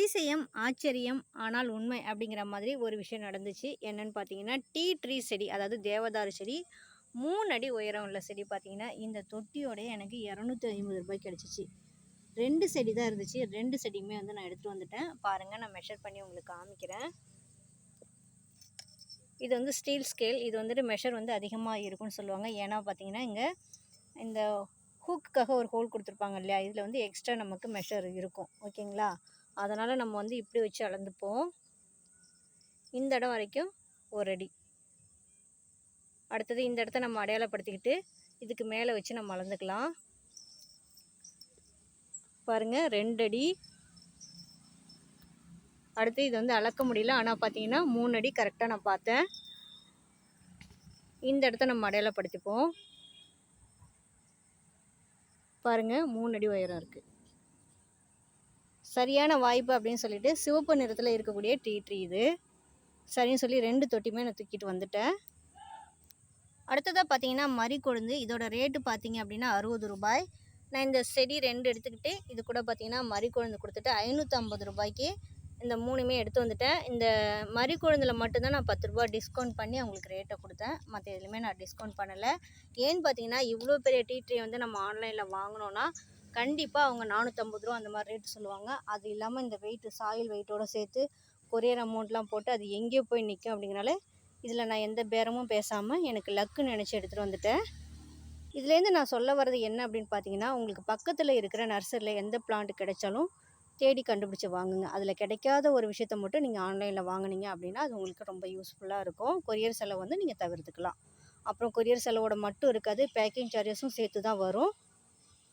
அதிசயம் ஆச்சரியம் ஆனால் உண்மை அப்படிங்கிற மாதிரி ஒரு விஷயம் நடந்துச்சு. என்னன்னு பார்த்தீங்கன்னா டீ ட்ரீ செடி அதாவது தேவதாரு செடி மூணு அடி உயரம் உள்ள செடி பார்த்தீங்கன்னா இந்த தொட்டியோட எனக்கு இரநூத்தி ஐம்பது ரூபாய் கிடச்சிச்சு. ரெண்டு செடி தான் இருந்துச்சு. ரெண்டு செடியுமே வந்து நான் எடுத்துகிட்டு வந்துட்டேன். பாருங்கள் நான் மெஷர் பண்ணி உங்களுக்கு காமிக்கிறேன். இது வந்து ஸ்டீல் ஸ்கேல் இது வந்துட்டு மெஷர் வந்து அதிகமாக இருக்கும்னு சொல்லுவாங்க. ஏன்னா பார்த்தீங்கன்னா இங்கே இந்த ஹூக்குக்காக ஒரு ஹோல் கொடுத்துருப்பாங்க இல்லையா? இதில் வந்து எக்ஸ்ட்ரா நமக்கு மெஷர் இருக்கும். ஓகேங்களா? அதனால் நம்ம வந்து இப்படி வச்சு அளந்துப்போம். இந்த இடம் வரைக்கும் ஒரு அடி. அடுத்தது இந்த இடத்த நம்ம அடையாளப்படுத்திக்கிட்டு இதுக்கு மேலே வச்சு நம்ம அளந்துக்கலாம். பாருங்கள் ரெண்டு அடி. அடுத்து இது வந்து அளக்க முடியல. ஆனால் பார்த்தீங்கன்னா மூணு அடி கரெக்டாக நான் பார்த்தேன். இந்த இடத்த நம்ம அடையாளப்படுத்திப்போம். பாருங்கள் மூணு அடி உயரம் இருக்குது சரியான வாய்ப்பு அப்படின்னு சொல்லிட்டு சிவப்பு நிறத்தில் இருக்கக்கூடிய டீ ட்ரீ இது. சரின்னு சொல்லி ரெண்டு தொட்டியுமே நான் தூக்கிட்டு வந்துட்டேன். அடுத்ததாக பார்த்தீங்கன்னா மறி கொழுந்து. இதோட ரேட்டு பார்த்தீங்க அப்படின்னா அறுபது ரூபாய். நான் இந்த செடி ரெண்டு எடுத்துக்கிட்டு இது கூட பார்த்தீங்கன்னா மறி கொழுந்து கொடுத்துட்டு ஐநூற்றம்பது ரூபாய்க்கு இந்த மூணுமே எடுத்து வந்துட்டேன். இந்த மறி கொழுந்தில் மட்டும்தான் நான் பத்து ரூபா டிஸ்கவுண்ட் பண்ணி அவங்களுக்கு ரேட்டை கொடுத்தேன். மற்ற எதுலையுமே நான் டிஸ்கவுண்ட் பண்ணலை. ஏன்னு பார்த்தீங்கன்னா இவ்வளோ பெரிய டீ ட்ரீ வந்து நம்ம ஆன்லைனில் வாங்கினோன்னா கண்டிப்பாக அவங்க நானூற்றம்பது ரூபா அந்த மாதிரி ரேட்டு சொல்லுவாங்க. அது இல்லாமல் இந்த வெயிட்டு சாயில் வெயிட்டோடு சேர்த்து கொரியர் அமௌண்ட்லாம் போட்டு அது எங்கேயோ போய் நிற்கும் அப்படிங்கிறனால இதில் நான் எந்த பேரமும் பேசாமல் எனக்கு லக்குன்னு நினச்சி எடுத்துகிட்டு வந்துட்டேன். இதுலேருந்து நான் சொல்ல வர்றது என்ன அப்படின்னு பார்த்தீங்கன்னா உங்களுக்கு பக்கத்தில் இருக்கிற நர்சரியில் எந்த பிளான்ட் கிடைச்சாலும் தேடி கண்டுபிடிச்சி வாங்குங்க. அதில் கிடைக்காத ஒரு விஷயத்த மட்டும் நீங்கள் ஆன்லைனில் வாங்குனீங்க அப்படின்னா அது உங்களுக்கு ரொம்ப யூஸ்ஃபுல்லாக இருக்கும். கொரியர் செலவு வந்து நீங்கள் தவிர்த்துக்கலாம். அப்புறம் கொரியர் செலவோட மட்டும் இருக்காது. பேக்கிங் சார்ஜஸும் சேர்த்து தான் வரும்.